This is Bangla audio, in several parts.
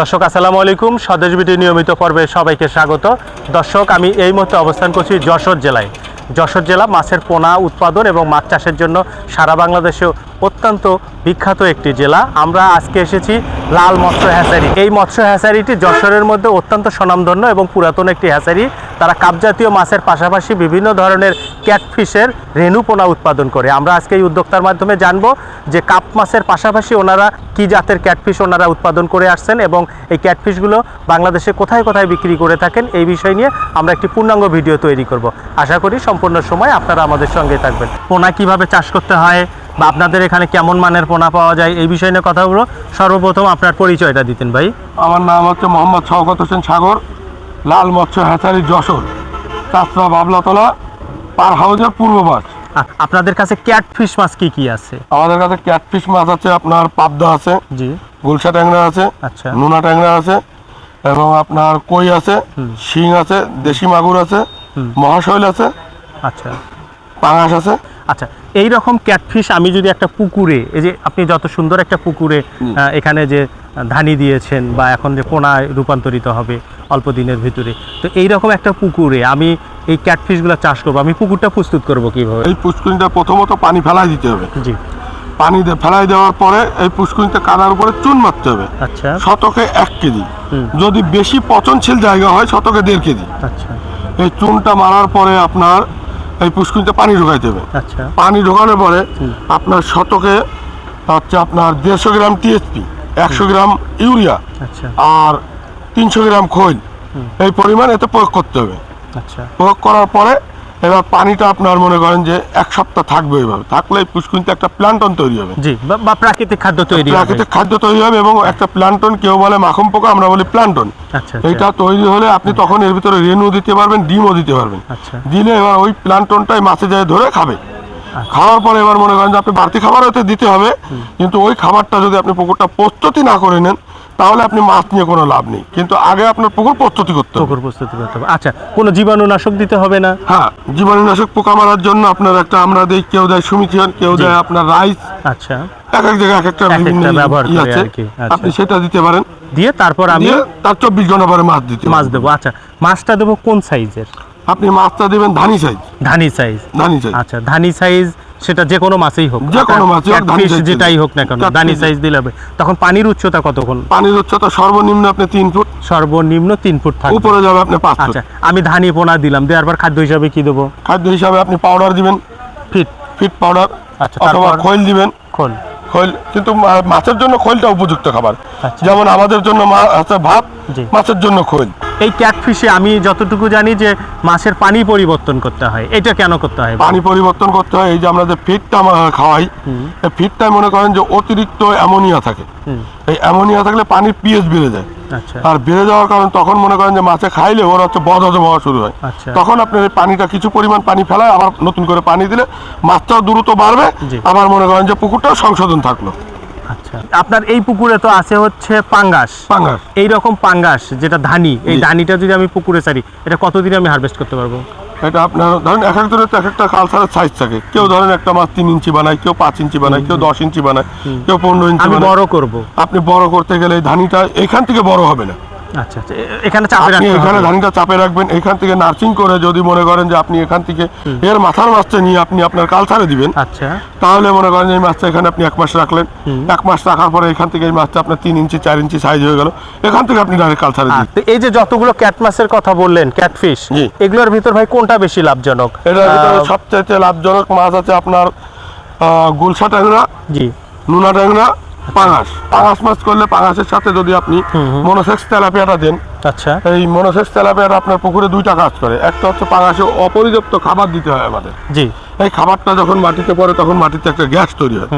দর্শক, আসসালামু আলাইকুম। স্বদেশ বিটি নিয়মিত পর্বে সবাইকে স্বাগত। দর্শক, আমি এই মুহূর্তে অবস্থান করছি যশোর জেলায়। যশোর জেলা মাছের পোনা উৎপাদন এবং মাছ চাষের জন্য সারা বাংলাদেশে অত্যন্ত বিখ্যাত একটি জেলা। আমরা আজকে এসেছি লাল মৎস্য হ্যাচারি। এই মৎস্য হ্যাচারিটি যশোরের মধ্যে অত্যন্ত স্বনামধন্য এবং পুরাতন একটি হ্যাচারি। তারা কাপজাতীয় মাছের পাশাপাশি বিভিন্ন ধরনের ক্যাটফিশের রেণু পোনা উৎপাদন করে। আমরা আজকে এই উদ্যোক্তার মাধ্যমে জানব যে কাপ মাছের পাশাপাশি ওনারা কি জাতের ক্যাটফিশ ওনারা উৎপাদন করে আসছেন এবং এই ক্যাটফিশগুলো বাংলাদেশে কোথায় কোথায় বিক্রি করে থাকেন এই বিষয় নিয়ে আমরা একটি পূর্ণাঙ্গ ভিডিও তৈরি করব। আশা করি সম্পূর্ণ সময় আপনারা আমাদের সঙ্গে থাকবেন। পোনা কীভাবে চাষ করতে হয় বা আপনাদের এখানে কেমন মানের পোনা পাওয়া যায় এই বিষয় নিয়ে কথা সর্বপ্রথম আপনার পরিচয়টা দিতেন ভাই। আমার নাম হচ্ছে মোহাম্মদ শওকত হোসেন সাগর। লাল মৎস্য হ্যাচারি যশোর চাষরা বাবলাতলা পার হাউজের পূর্ব মাছ আপনাদের কাছে ক্যাটফিশ মাছ কি কি আছে? আমাদের কাছে ক্যাটফিশ মাছ আছে আপনার পাবদা আছে জি। গুলশা ট্যাংরা আছে আচ্ছা। নোনা ট্যাংরা আছে এবং আপনার কই আছে শিং আছে দেশি মাগুর আছে মহাশৈল আছে আচ্ছা। পাঙাশ আছে। আচ্ছা এই রকম ক্যাটফিশ আমি যদি একটা পুকুরে এই যে আপনি যত সুন্দর একটা পুকুরে এখানে যে ধানি দিয়েছেন বা এখন যে পোনায় রূপান্তরিত হবে অল্প দিনের ভিতরে। তো এই রকম একটা পুকুরে আমি এই ক্যাটফিশগুলো চাষ করব। আমি পুকুরটা প্রস্তুত করব কীভাবে? এই পুষ্কুনিটা প্রথমত পানি ফেলাই দিতে হবে। জি। পানি ফেলাই দেওয়ার পরে এই পুষ্কুনিটা কাদার উপরে চুন মারতে হবে। আচ্ছা। শতকে এক কেজি। যদি বেশি পচনশীল জায়গা হয় শতকে দেড় কেজি। আচ্ছা। এই চুনটা মারার পরে আপনার এই পুষ্কুনিতে পানি ঢোকাইতে হবে। আচ্ছা। পানি ঢোকানোর পরে আপনার শতকে হচ্ছে আপনার দেড়শো গ্রাম টিএসপি একশো গ্রাম ইউরিয়া আচ্ছা। আর তিনশো গ্রাম খৈল। এই পরিমাণ এতে প্রয়োগ করতে হবে। আচ্ছা। প্রয়োগ করার পরে এবার পানিটা আপনার মনে করেন যে এক সপ্তাহ থাকবে এইভাবে থাকলে পুষ্কুনিতে একটা প্লান্টন তৈরি হবে। জি বা- প্রাকৃতিক খাদ্য তৈরি প্রাকৃতিক খাদ্য তৈরি হবে এবং একটা প্লান্টন কেউ বলে মাখন পোকা আমরা বলি প্লান্টন। আচ্ছা এইটা আচ্ছা তৈরি হলে আপনি তখন এর ভিতরে রেণু দিতে পারবেন ডিমও দিতে পারবেন। দিলে এবার ওই প্লান্টনটাই মাছে যায় ধরে খাবে। খাওয়ার পরে এবার মনে করেন যে আপনি বাড়তি খাবার হয়তো দিতে হবে কিন্তু ওই খাবারটা যদি আপনি পুকুরটা প্রস্তুতি না করে নেন তাহলে আপনি মাছ নিয়ে কোনো লাভ নেই। কিন্তু আগে আপনার পুকুর প্রস্তুতি করতে হবে। পুকুর প্রস্তুতি করতে হবে। আচ্ছা কোনো জীবাণুনাশক দিতে হবে না? হ্যাঁ জীবাণুনাশক পোকা মারার জন্য আপনার একটা আমরা দিই কেউ দেয় সুমিথিয়ন কেউ দেয় আপনার রাইস। আচ্ছা। এক এক জায়গায় এক একটা বিভিন্ন ব্যবহার করে আছে। আচ্ছা। আপনি সেটা দিতে পারেন। দিয়ে তারপর আমি তার চব্বিশ ঘণ্টা পরে মাছ দিতে মাছ দেবো। আচ্ছা মাছটা দেবো কোন সাইজের? আপনি মাছটা দিবেন ধানি সাইজ ধানি সাইজ ধানি সাইজ আচ্ছা ধানি সাইজ সেটা যে কোনো মাছেই হোক। যে কোনো মাছই হোক, যেটাই হোক না কেন ধানি সাইজ দিলে হবে। তখন পানির উচ্চতা কতক্ষণ? পানির উচ্চতা সর্বনিম্ন আপনি তিন ফুট। সর্বনিম্ন তিন ফুট থাকবে। উপরে যাবে আপনি পাঁচ ফুট। আচ্ছা আমি ধানি পোনা দিলাম দেওয়ার পর খাদ্য হিসাবে কি দেবো? খাদ্য হিসাবে আপনি পাউডার দিবেন। ফিট। ফিট পাউডার আচ্ছা, অথবা তারপর? খৈল দিবেন। খোল। খৈল কিন্তু মাছের জন্য খৈলটা উপযুক্ত খাবার। আচ্ছা। যেমন আমাদের জন্য মা- হচ্ছে ভাত মাছের জন্য খৈল। এই ক্যাটফিশে আমি যতটুকু জানি যে মাছের পানি পরিবর্তন করতে হয়। এটা কেন করতে হয়? পানি পরিবর্তন করতে হয় এই যে আমরা যে ফিটটা আমরা খাওয়াই ফিটটায় মনে করেন যে অতিরিক্ত অ্যামোনিয়া থাকে। এই অ্যামোনিয়া থাকলে পানির পিএইচ বেড়ে যায়। আচ্ছা। আর বেড়ে যাওয়ার কারণে তখন মনে করেন যে মাছে খাইলে ওর হচ্ছে বদ হজম হওয়া শুরু হয়। আচ্ছা। তখন আপনি এই পানিটা কিছু পরিমাণ পানি ফেলায় আবার নতুন করে পানি দিলে মাছটাও দ্রুত বাড়বে। আবার মনে করেন যে পুকুরটাও সংশোধন থাকল। আচ্ছা। আপনার এই পুকুরে তো আছে হচ্ছে পাঙ্গাস। পাঙ্গাস। এই রকম পাঙ্গাস যেটা ধানি এই ধানিটা যদি আমি পুকুরে ছাড়ি এটা কতদিন আমি হারভেস্ট করতে পারব? এটা আপনার ধরেন এক একজনের এক একটা কালচারের সাইজ থাকে। কেউ ধরেন একটা মাছ তিন ইঞ্চি বানায় কেউ পাঁচ ইঞ্চি বানায় কেউ দশ ইঞ্চি বানায় কেউ পনেরো ইঞ্চি আমি বড় করব। আপনি বড় করতে গেলে ধানিটা এখান থেকে বড় হবে না। আচ্ছা আচ্ছা। এখানে চাপে আপনি এখানে হবে। চাপে রাখবেন এখান থেকে নার্সিং করে যদি মনে করেন যে আপনি এখান থেকে এর মাথার মাছটা নিয়ে আপনি আপনার কালচারে দিবেন আচ্ছা। তাহলে মনে করেন এই মাছটা এখানে আপনি এক মাস রাখলেন। এক মাস রাখার পরে এখান থেকে এই মাছটা আপনার তিন ইঞ্চি চার ইঞ্চি সাইজ হয়ে গেল। এখান থেকে আপনি ডাইরেক্ট কালচারে দিন। এই যে যতগুলো ক্যাট মাছের কথা বললেন ক্যাটফিশ। এগুলোর ভিতর ভাই কোনটা বেশি লাভজনক? এটার ভিতরে আহ, সবচাইতে লাভজনক মাছ আছে আপনার গুলশা ট্যাংরা জি। নুনা ট্যাংরা পাঙাশ। পাঙাশ মাছ করলে পাঙাশের সাথে যদি আপনি মনোসেক্স তেলাপিয়াটা দেন আচ্ছা। এই মনোসেক্স তেলাপিয়াটা আপনার পুকুরে দুইটা কাজ করে। একটা হচ্ছে পাঙাশে অপর্যাপ্ত খাবার দিতে হয় আমাদের। জি। এই খাবারটা যখন মাটিতে পড়ে তখন মাটিতে একটা গ্যাস তৈরি হয়।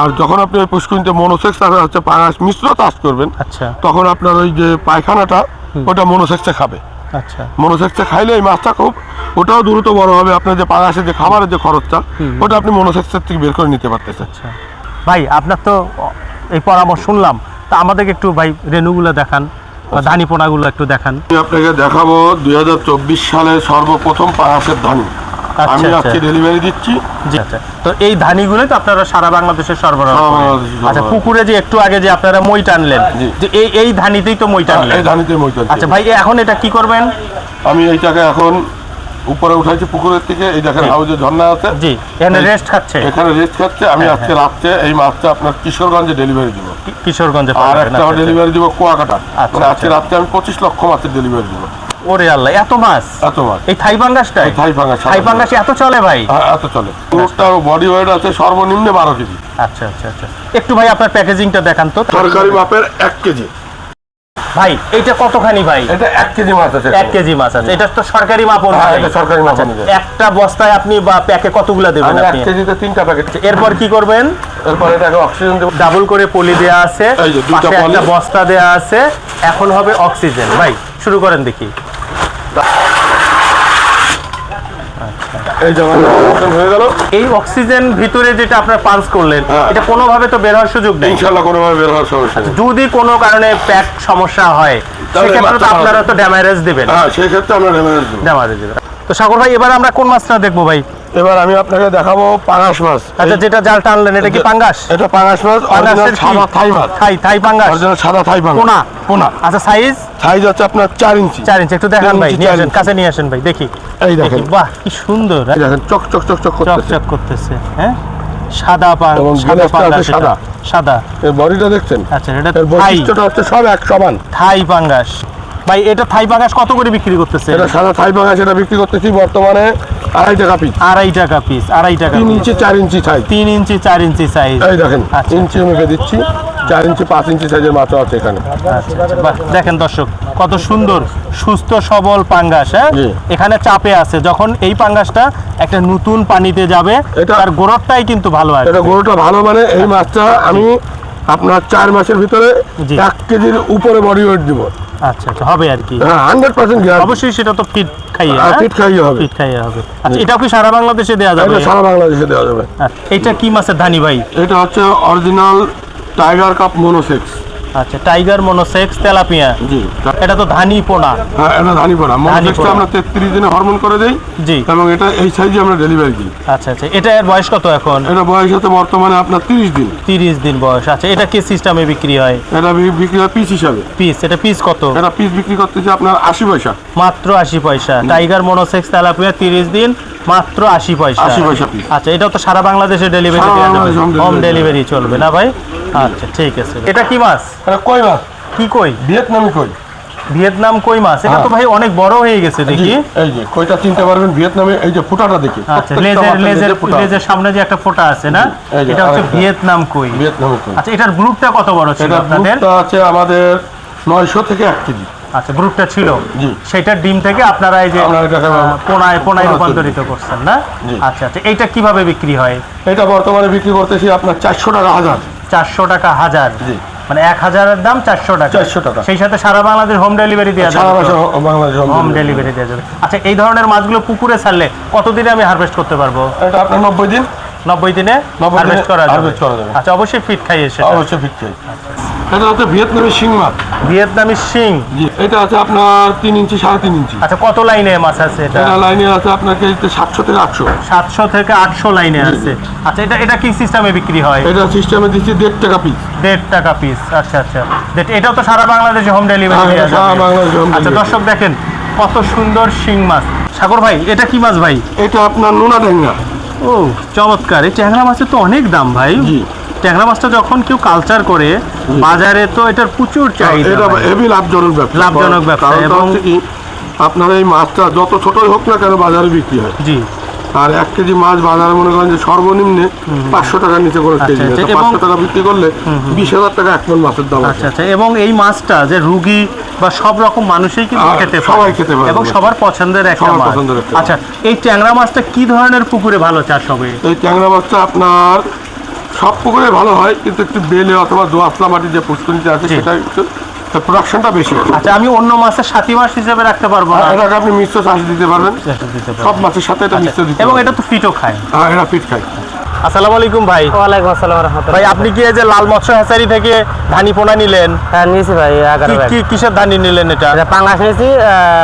আর যখন আপনি ওই পুষ্কুনিতে মনোসেক্স আর হচ্ছে পাঙাশ মিশ্র চাষ করবেন আচ্ছা। তখন আপনার ওই যে পায়খানাটা ওটা মনোসেক্সে খাবে। আচ্ছা। মনোসেক্সে খাইলে এই মাছটা খুব ওটাও দ্রুত বড় হবে আপনার যে পাঙাশের যে খাবারের যে খরচটা ওটা আপনি মনোসেক্সের থেকে বের করে নিতে পারতেছেন। আচ্ছা। ভাই আপনার তো এই পরামর্শ শুনলাম। তা আমাদেরকে একটু ভাই রেণুগুলো দেখান বা ধানি পোনাগুলো একটু দেখান। আমি আপনাকে দেখাবো দুই হাজার চব্বিশ সালে সর্বপ্রথম পাঙাশের ধানি। আচ্ছা, আমি আচ্ছা। আজকে ডেলিভারি দিচ্ছি। জি আচ্ছা। তো এই ধানিগুলো তো আপনারা সারা বাংলাদেশে সরবরাহ আচ্ছা পুকুরে যে একটু আগে যে আপনারা মই টানলেন যে এই এই ধানিতেই তো মই টানলেন। এই ধানিতে মইটা আচ্ছা ভাই এখন এটা কি করবেন? আমি এইটাকে এখন উপরে উঠাইছি পুকুরের থেকে এই দেখেন জি। হাউজে ঝর্ণা আছে। জি এখানে রেস্ট খাচ্ছে। এখানে রেস্ট খাচ্ছে আমি হ্যাঁ, আজকে রাত্রে এই মাছটা আপনার কিশোরগঞ্জে ডেলিভারি দিব। কিশোরগঞ্জে আর একটা আচ্ছা, আচ্ছা। ডেলিভারি দিব কুয়াকাটা। আচ্ছা, মানে আজকে আচ্ছা। রাত্রে আমি পঁচিশ লক্ষ মাছের ডেলিভারি দিব। ওরে আল্লাহ এত মাছ? এত মাছ। এই থাই এই থাই পাঙ্গাস, থাই পাঙ্গাস এত চলে ভাই? হ্যাঁ, এত চলে। পুরোটার বডি ওয়েট আছে সর্বনিম্ন বারো কেজি। আচ্ছা আচ্ছা আচ্ছা। একটু ভাই আপনার প্যাকেজিংটা দেখান তো। সরকারি মাপের এক কেজি। ভাই এটা কতখানি ভাই? এটা কেজি মাছ আছে কেজি মাছ আছে। এটা তো সরকারি মাপ হ্যাঁ, অনুযায়ী। এটা সরকারি মাপ আচ্ছা, অনুযায়ী। একটা বস্তায় আপনি বা প্যাকে কতগুলা দেবেন আপনি এক আপনি? কেজিতে তিনটা প্যাকেট এরপর কি করবেন? এরপর এটাকে অক্সিজেন দেব। ডাবল করে পলি দেয়া আছে। পাশে একটা বস্তা দেয়া আছে। এখন হবে অক্সিজেন ভাই শুরু করেন দেখি। এই হয়ে গেল। এই অক্সিজেন ভিতরে যেটা আপনারা পাঞ্চ করলেন হ্যাঁ। এটা কোনোভাবে তো বের হওয়ার সুযোগ নেই। কোনোভাবে বের হওয়ার সমস্যা নেই। যদি কোনো কারণে প্যাক সমস্যা হয় সেক্ষেত্রে তো আপনারা তো ড্যামারেজ দেবেন। হ্যাঁ সেই ক্ষেত্রে আমরা ড্যামেজ দেবো। তো সাগর ভাই এবার আমরা কোন মাছটা দেখব ভাই? এবার আমি আপনাকে দেখাবো পাঙাশ মাছ। আচ্ছা যেটা জাল টানলেন এটা কি পাঙ্গাস? এটা পাঙাশ মাছ অরিজিনাল সাদা থাই মাছ। থাই থাই পাঙ্গাস? অরিজিনাল সাদা থাই পাঙাশ পোনা? পোনা। আচ্ছা সাইজ সাইজ হচ্ছে আপনার চার ইঞ্চি। চার ইঞ্চি। একটু দেখান ভাই নিয়ে আসেন কাছে নিয়ে আসেন ভাই দেখি। এই দেখেন। বাহ কি সুন্দর এই দেখেন চক চক চক চক করতেছে। চকচক করতেছে হ্যাঁ? সাদা পাং এবং সাদা পাঙ্গাস সাদা। সাদা। এই বডিটা দেখছেন? আচ্ছা এটা বৈশিষ্ট্যটা হচ্ছে সব এক সমান। থাই পাঙ্গাস। ভাই এটা থাই পাঙ্গাস কত করে বিক্রি করতেছে? এটা সাদা থাই পাঙাশ এটা বিক্রি করতেছি বর্তমানে আড়াই টাকা পিস আড়াই টাকা পিস আড়াই টাকা তিন ইঞ্চি চার ইঞ্চি সাইজ তিন ইঞ্চি চার ইঞ্চি সাইজ এই দেখেন আচ্ছা। ইঞ্চি মেপে দিচ্ছি চার ইঞ্চি পাঁচ ইঞ্চি সাইজের মাছও আছে এখানে। বাহ, দেখেন দর্শক কত সুন্দর সুস্থ সবল পাঙ্গাস হ্যাঁ? জি। এখানে চাপে আছে যখন এই পাঙ্গাসটা একটা নতুন পানিতে যাবে এটা- তার গোড়টাই কিন্তু ভালো আছে এটা গরুটা ভালো মানে এই মাছটা আমি আপনার চার মাসের ভিতরে এক কেজির উপরে বডি ওয়েট দিব। আচ্ছা আচ্ছা হবে আর কি। হ্যাঁ হান্ড্রেড পার্সেন্ট অবশ্যই সেটা তো ফিট খাইয়ে আর হ্যাঁ? ফিট খাইয়ে হবে। ফিট খাইয়ে হবে। আচ্ছা এটাও কি সারা বাংলাদেশে দেওয়া যাবে? সারা বাংলাদেশে দেওয়া যাবে। আচ্ছা, এটা কি মাছের ধানি ভাই? এটা হচ্ছে অরিজিনাল টাইগার কাপ মোনোসেক্স আচ্ছা টাইগার মনোসেক্স তেলাপিয়া। জি। এটা তো ধানি পোনা। হ্যাঁ এটা ধানি মোনোসেক্সটা আমরা তেত্রিশ দিনে হরমোন করে দিই জি। এবং এটা এই সাইজে আমরা ডেলিভারি দিই। আচ্ছা আচ্ছা এটা এর বয়স কত এখন? এটা বয়স হচ্ছে বর্তমানে আপনার তিরিশ দিন। তিরিশ দিন বয়স। আচ্ছা এটা কি সিস্টেমে বিক্রি হয়? এটা বিক্রি হয় পিস হিসাবে। পিস এটা পিস কত? এটা পিস বিক্রি করতেছে আপনার আশি পয়সা। মাত্র আশি পয়সা। টাইগার মনোসেক্স তেলাপিয়া তিরিশ দিন মাত্র আশি পয়সা। 80 পয়সা। আচ্ছা এটাও তো সারা বাংলাদেশে ডেলিভারি সারা দেওয়া যাবে। হোম ডেলিভারি চলবে না ভাই? আচ্ছা ঠিক আছে। এটা কি মাছ? এটা কই মাছ? কি কই? ভিয়েতনামি কই? ভিয়েতনাম কই মাছ? এটা তো হ্যাঁ। ভাই অনেক বড় হয়ে গেছে দেখি। এই যে কইটা চিনতে পারবেন ভিয়েতনামে এই যে ফুটাটা দেখি। আচ্ছা লেজের লেজের। লেজের সামনে যে একটা ফোঁটা আছে না? এটা হচ্ছে ভিয়েতনাম কই? ভিয়েতনামি কই। আচ্ছা এটার গ্রুপটা কত বড় ছিল আপনাদের? গ্রুপটা আছে আমাদের নয়শো থেকে এক কেজি। আচ্ছা গ্রুপটা ছিল। সেটার ডিম থেকে আপনারা এই যে পোনায় পোনায় রূপান্তরিত করছেন। না? আচ্ছা আচ্ছা এইটা কীভাবে বিক্রি হয়? এটা বর্তমানে বিক্রি করতেছি আপনার চারশো টাকা হাজার চারশো টাকা হাজার। মানে এক হাজারের দাম চারশো টাকা। 400 টাকা। সেই সাথে সারা বাংলাদেশ হোম ডেলিভারি দেওয়া যাবে। বাংলাদেশ হোম ডেলিভারি দেওয়া যাবে। আচ্ছা এই ধরনের মাছগুলো পুকুরে ছাড়লে কতদিনে আমি হারভেস্ট করতে পারব? এটা আপনার নব্বই দিন। নব্বই দিনে 90 হারভেস্ট করা যাবে। আচ্ছা অবশ্যই ফিট খাইয়ে এসে। অবশ্যই ফিরছে এটা হচ্ছে ভিয়েতনামি শিং মাছ। ভিয়েতনামি শিং। জি এটা আছে আপনার তিন ইঞ্চি সাড়ে তিন ইঞ্চি। আচ্ছা কত লাইনে মাছ আছে এটা? এটা লাইনে আছে আপনার কেজিতে সাতশো থেকে আটশো। সাতশো থেকে আটশো লাইনে আছে। আচ্ছা এটা এটা কি সিস্টেমে বিক্রি হয়? এটা সিস্টেমে দিচ্ছি দেড় টাকা পিস দেড় টাকা পিস আচ্ছা আচ্ছা। এটাও তো সারা বাংলাদেশে হোম ডেলিভারি হ্যাঁ, সারা বাংলাদেশে আচ্ছা দর্শক দেখেন কত সুন্দর শিং মাছ। সাগর ভাই এটা কি মাছ ভাই? এটা আপনার নোনা ডেঙ্গা ও চমৎকার। এই ট্যাংরা মাছের তো অনেক দাম ভাই। জি। ট্যাংরা মাছটা যখন কেউ কালচার করে বাজারে তো এটার প্রচুর চাহিদা এটা হেভি লাভজনক ব্যবসা। লাভজনক ব্যবসা এবং- আপনার এই মাছটা যত ছোটই হোক না কেন বাজারে বিক্রি হয়। জি। আর এক কেজি মাছ বাজারে মনে করেন যে সর্বনিম্নে পাঁচশো টাকার নিচে করে কেজি। আচ্ছা। তো এবং- পাঁচশো টাকা বিক্রি করলে বিশ হাজার টাকা এক মন মাছের দাম আচ্ছা আচ্ছা এবং এই মাছটা যে রুগী বা সব রকম মানুষই কিন্তু খেতে পারে। সবাই খেতে পারে। এবং সবার পছন্দের একটা মাছ। পছন্দের একটা মাছ। আচ্ছা এই ট্যাংরা মাছটা কি ধরনের পুকুরে ভালো চাষ হবে? এই ট্যাংরা মাছটা আপনার সব পুকুরে ভালো হয় কিন্তু একটু বেলে অথবা দোয়াশলা মাটির যে পুষ্করিতে আছে সেটা একটু প্রোডাকশনটা বেশি আচ্ছা আমি অন্য মাছের সাথী মাছ হিসেবে রাখতে পারব না? আর এটাকে আপনি মিশ্র চাষ দিতে পারবেন। এটা দিতে পারব। সব মাছের সাথে এটা মিশ্র দিতে আচ্ছা, এবং এটা তো ফিটও খায়। হ্যাঁ এটা ফিট খায়। আসসালামু আলাইকুম ভাই। ওয়ালাইকুম আসসালাম রহমতুল্লাহ। ভাই আপনি কি এই যে লাল মৎস্য হ্যাচারি থেকে ধানি পোনা নিলেন? হ্যাঁ নিয়েছি ভাই এগারো কি কিসের ধানি নিলেন এটা? এটা পাঙ্গাস নিয়েছি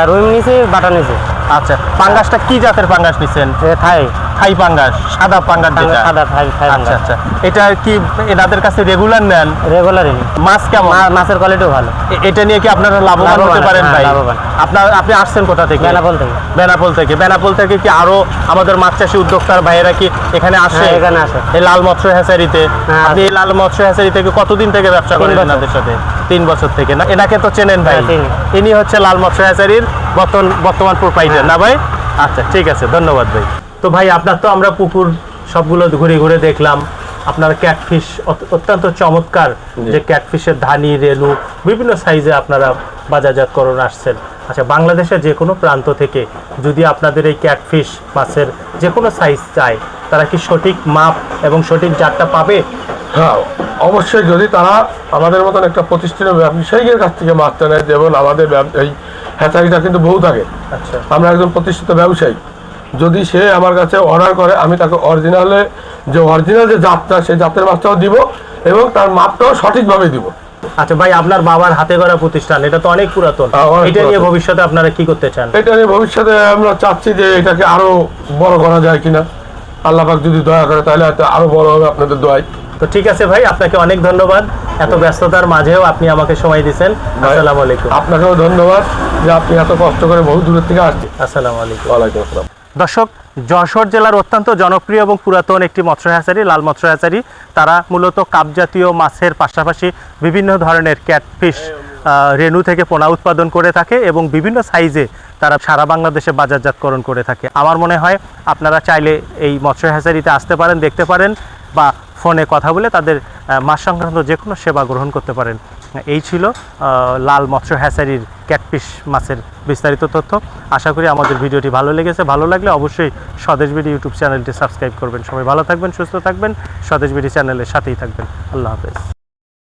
রুই নিয়েছি বাটা নিয়েছি। আচ্ছা পাঙ্গাসটা কি জাতের পাঙ্গাস নিছেন? থাই। থাই পাঙ্গাস সাদা পাঙ্গাস যেটা। সাদা থাই থাই আচ্ছা আচ্ছা। এটা কি এনাদের কাছে রেগুলার নেন? রেগুলারই মাছ কেমন? মাছের কোয়ালিটিও ভালো। এটা নিয়ে কি আপনারা লাভবান হতে পারেন হ্যাঁ, ভাই? আপনার আপনি আসছেন কোথা থেকে? বেনাপোল থেকে। বেনাপোল থেকে। বেনাপোল থেকে কি আরও আমাদের মাছ চাষী উদ্যোক্তার ভাইয়েরা কি এখানে আসে? হ্যাঁ, এখানে আসে। এই লাল মৎস্য হ্যাচারিতে? হ্যাঁ, আপনি এই লাল মৎস্য হ্যাচারি থেকে কতদিন থেকে ব্যবসা করেন। এনাদের সাথে? তিন বছর থেকে না? এনাকে তো চেনেন ভাই। ইনি হচ্ছে লাল মৎস্য হ্যাচারির বর্তমান বর্তমান প্রোপাইটার। না ভাই? আচ্ছা ঠিক আছে। ধন্যবাদ ভাই। তো ভাই আপনার তো আমরা পুকুর সবগুলো ঘুরে ঘুরে দেখলাম। আপনার ক্যাটফিশ অত্যন্ত চমৎকার। যে ক্যাটফিশের ধানি রেনু বিভিন্ন সাইজে আপনারা বাজারজাতকরণ আসছেন। আচ্ছা বাংলাদেশের যে কোনো প্রান্ত থেকে যদি আপনাদের এই ক্যাটফিশ মাছের যে কোনো সাইজ চায় তারা কি সঠিক মাপ এবং সঠিক জাতটা পাবে? হ্যাঁ অবশ্যই যদি তারা আমাদের মতন একটা প্রতিষ্ঠিত ব্যবসায়ীদের কাছ থেকে মাছটা নেয় যেমন আমাদের এই হ্যাচারিটা কিন্তু বহু থাকে। আচ্ছা। আমরা একজন প্রতিষ্ঠিত ব্যবসায়ী। যদি সে আমার কাছে অর্ডার করে আমি তাকে অরিজিনালে যে অরিজিনাল যে জাতটা সেই জাতের মাছটাও দিব এবং তার মাপটাও সঠিকভাবে দিব। আচ্ছা ভাই আপনার বাবার হাতে গড়া প্রতিষ্ঠান এটা তো অনেক পুরাতন। হ্যাঁ, এটা নিয়ে ভবিষ্যতে আপনারা কি করতে চান? এটা নিয়ে ভবিষ্যতে আমরা চাচ্ছি যে এটাকে আরও বড় করা যায় কিনা। আল্লাহ পাক যদি দয়া করে তাহলে হয়তো আরও বড় হবে আপনাদের দোয়াই তো ঠিক আছে ভাই আপনাকে অনেক ধন্যবাদ। এত ব্যস্ততার মাঝেও আপনি আমাকে সময় দিয়েছেন। আসসালামু আলাইকুম। আপনাকেও ধন্যবাদ যে আপনি এত কষ্ট করে বহু দূরের থেকে আসছেন। আসসালামু আলাইকুম। ওয়ালাইকুম আসসালাম। দর্শক, যশোর জেলার অত্যন্ত জনপ্রিয় এবং পুরাতন একটি মৎস্য হ্যাচারি লাল মৎস্য হ্যাচারি তারা মূলত কাপ জাতীয় মাছের পাশাপাশি বিভিন্ন ধরনের ক্যাটফিশ রেণু থেকে পোনা উৎপাদন করে থাকে এবং বিভিন্ন সাইজে তারা সারা বাংলাদেশে বাজারজাতকরণ করে থাকে। আমার মনে হয় আপনারা চাইলে এই মৎস্য হ্যাচারিতে আসতে পারেন, দেখতে পারেন বা ফোনে কথা বলে তাদের মাছ সংক্রান্ত যে কোনো সেবা গ্রহণ করতে পারেন। এই ছিল লাল মৎস্য হ্যাচারির ক্যাটফিশ মাছের বিস্তারিত তথ্য। আশা করি আমাদের ভিডিওটি ভালো লেগেছে। ভালো লাগলে অবশ্যই স্বদেশ বিডি ইউটিউব চ্যানেলটি সাবস্ক্রাইব করবেন। সবাই ভালো থাকবেন, সুস্থ থাকবেন। স্বদেশ বিডি চ্যানেলের সাথেই থাকবেন। আল্লাহ হাফেজ।